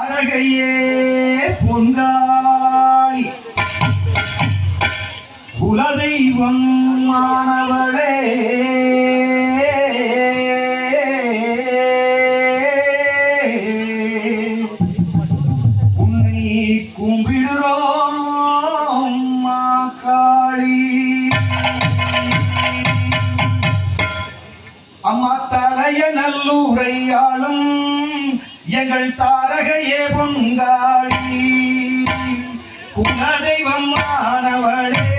அரகையே பொங்காளி குலதெய்வம் மாணவளே. உன்னை கும்பிடுறோம் மா காளி. அம்மா தலைய நல்லூரை எங்கள் தாரகையே பொங்காளி. குலதெய்வம் மாணவளே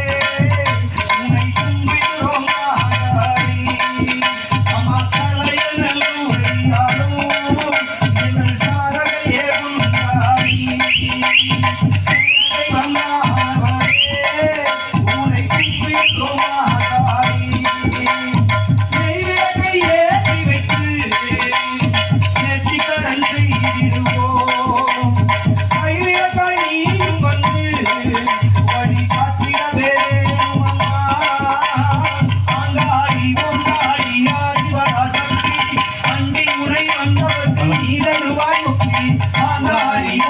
ஆண்டாரியோ